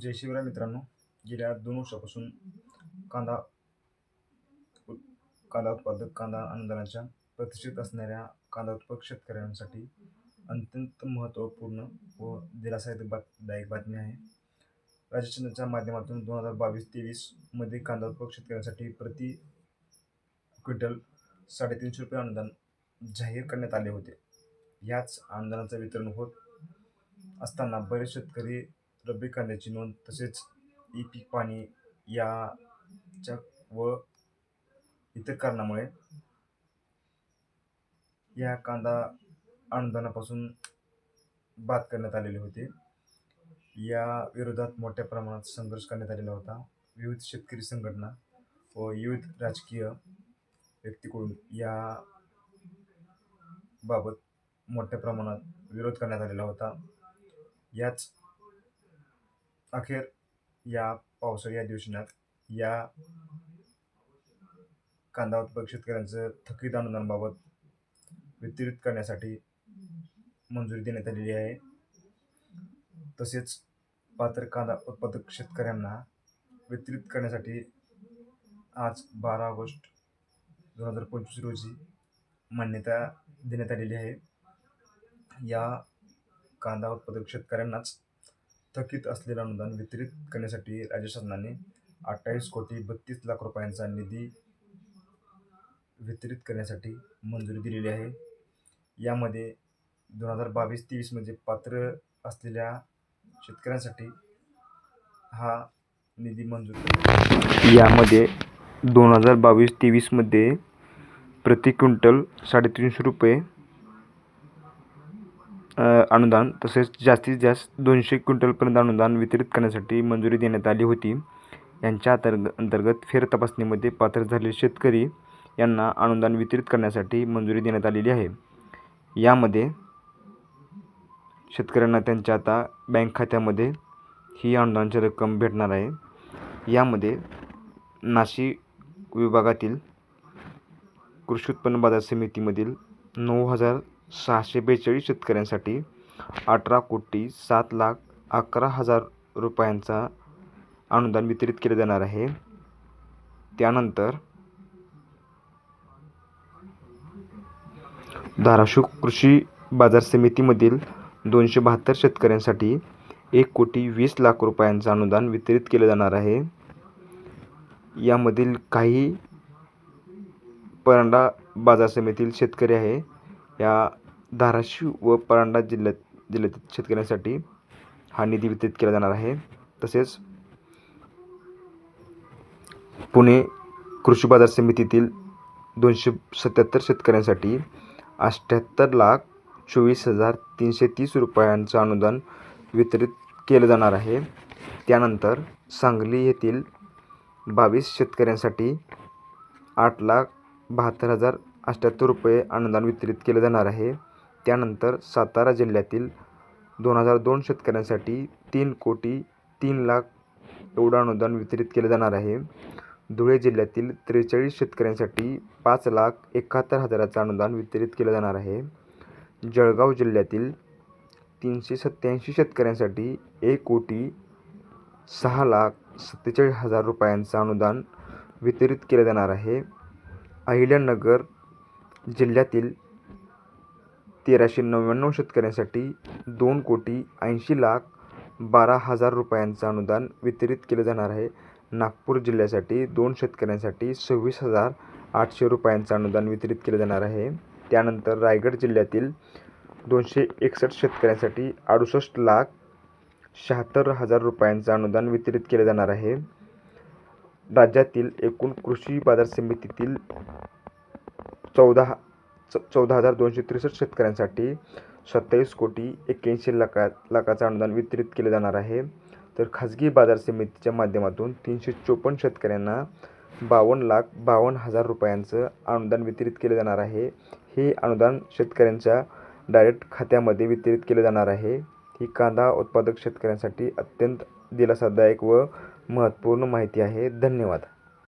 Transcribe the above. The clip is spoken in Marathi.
जय शिवराय मित्रांनो. गेल्या दोन वर्षापासून कांदा कांदा उत्पादक कांदा अनुदानाच्या प्रतिष्ठित असणाऱ्या कांदा उत्पादक शेतकऱ्यांसाठी अत्यंत महत्त्वपूर्ण व दिलासादायक बात बातमी आहे. राज्यशासनाच्या माध्यमातून दोन हजार बावीस तेवीसमध्ये कांदा उत्पादक शेतकऱ्यांसाठी प्रति क्विंटल साडेतीनशे रुपये अनुदान जाहीर करण्यात आले होते. याच अनुदानाचं वितरण होत असताना बरेच शेतकरी रब्बी कांद्याची नोंद तसेच ई पीक पाणी याच्या व इतर कारणामुळे या कांदा अनुदानापासून बाद करण्यात आलेले होते. या विरोधात मोठ्या प्रमाणात संघर्ष करण्यात आलेला होता. विविध शेतकरी संघटना व विविध राजकीय व्यक्तीकडून या बाबत मोठ्या प्रमाणात विरोध करण्यात आलेला होता. याच अखेर या पावसाळी अधिवेशनात या कांदा उत्पादक शेतकऱ्यांचं थकीत अनुदानाबाबत वितरित करण्यासाठी मंजुरी देण्यात आलेली आहे. तसेच पात्र कांदा उत्पादक शेतकऱ्यांना वितरित करण्यासाठी आज बारा ऑगस्ट दोन हजार पंचवीस रोजी मान्यता देण्यात आलेली आहे. या कांदा उत्पादक शेतकऱ्यांनाच थकीत असलेलं अनुदान वितरित करण्यासाठी राज्य शासनाने अठ्ठावीस कोटी बत्तीस लाख रुपयांचा निधी वितरित करण्यासाठी मंजुरी दिलेली आहे. यामध्ये दोन हजार बावीस तेवीसमध्ये पात्र असलेल्या शेतकऱ्यांसाठी हा निधी मंजूर यामध्ये दोन हजार बावीस तेवीसमध्ये प्रति क्विंटल साडेतीनशे रुपये अनुदान तसेच जास्तीत जास्त दोनशे क्विंटलपर्यंत अनुदान वितरित करण्यासाठी मंजुरी देण्यात आली होती. यांच्या अंतर्ग अंतर्गत फेर तपासणीमध्ये पात्र झालेले शेतकरी यांना अनुदान वितरित करण्यासाठी मंजुरी देण्यात आलेली आहे. यामध्ये शेतकऱ्यांना त्यांच्या आता बँक खात्यामध्ये ही अनुदानाची रक्कम भेटणार आहे. यामध्ये नाशिक विभागातील कृषी उत्पन्न बाजार समितीमधील नऊ हजार सहाशे बेचाळीस शेतकऱ्यांसाठी अठरा कोटी सात लाख अकरा हजार रुपयांचा अनुदान वितरित केले जाणार आहे. त्यानंतर धाराशिव कृषी बाजार समितीमधील दोनशे बहात्तर शेतकऱ्यांसाठी एक कोटी वीस लाख रुपयांचं अनुदान वितरित केलं जाणार आहे. यामधील काही परंडा बाजार समितीतील शेतकरी आहे. या धाराशिव व परांडा जिल्ह्यात जिल्ह्यातील शेतकऱ्यांसाठी हा निधी वितरित केला जाणार आहे. तसेच पुणे कृषी बाजार समितीतील दोनशे सत्याहत्तर शेतकऱ्यांसाठी अठ्ठ्याहत्तर लाख चोवीस हजार तीनशे तीस रुपयांचं अनुदान वितरित केलं जाणार आहे. त्यानंतर सांगली येथील बावीस शेतकऱ्यांसाठी आठ लाख बहात्तर हजार अठ्ठ्याहत्तर रुपये अनुदान वितरित केलं जाणार आहे. त्यानंतर सातारा जिल्ह्यातील दोन हजार दोन शेतकऱ्यांसाठी तीन कोटी तीन लाख एवढं अनुदान वितरित केलं जाणार आहे. धुळे जिल्ह्यातील त्रेचाळीस शेतकऱ्यांसाठी पाच लाख एकाहत्तर हजाराचं अनुदान वितरित केलं जाणार आहे. जळगाव जिल्ह्यातील तीनशे सत्त्याऐंशी शेतकऱ्यांसाठी एक कोटी सहा लाख सत्तेचाळीस हजार रुपयांचं अनुदान वितरित केलं जाणार आहे. अहिल्यानगर जिल्ह्यातील तेराशे नव्याण्णव शेतकऱ्यांसाठी दोन कोटी ऐंशी लाख बारा हजार रुपयांचं अनुदान वितरित केलं जाणार आहे. नागपूर जिल्ह्यासाठी दोन शेतकऱ्यांसाठी सव्वीस हजार आठशे रुपयांचं अनुदान वितरित केलं जाणार आहे. त्यानंतर रायगड जिल्ह्यातील दोनशे एकसष्ट शेतकऱ्यांसाठी अडुसष्ट लाख शहात्तर हजार रुपयांचं अनुदान वितरित केलं जाणार आहे. राज्यातील एकूण कृषी बाजार समितीतील चौदा च चौदा हजार दोनशे त्रेसष्ट शेतकऱ्यांसाठी सत्तावीस कोटी एक्क्याऐंशी लाखा लाखाचं अनुदान वितरित केलं जाणार आहे. तर खाजगी बाजार समितीच्या माध्यमातून तीनशे चोपन्न शेतकऱ्यांना बावन्न लाख बावन्न हजार रुपयांचं अनुदान वितरित केलं जाणार आहे. हे अनुदान शेतकऱ्यांच्या डायरेक्ट खात्यामध्ये वितरित केलं जाणार आहे. ही कांदा उत्पादक शेतकऱ्यांसाठी अत्यंत दिलासादायक व महत्त्वपूर्ण माहिती आहे. धन्यवाद.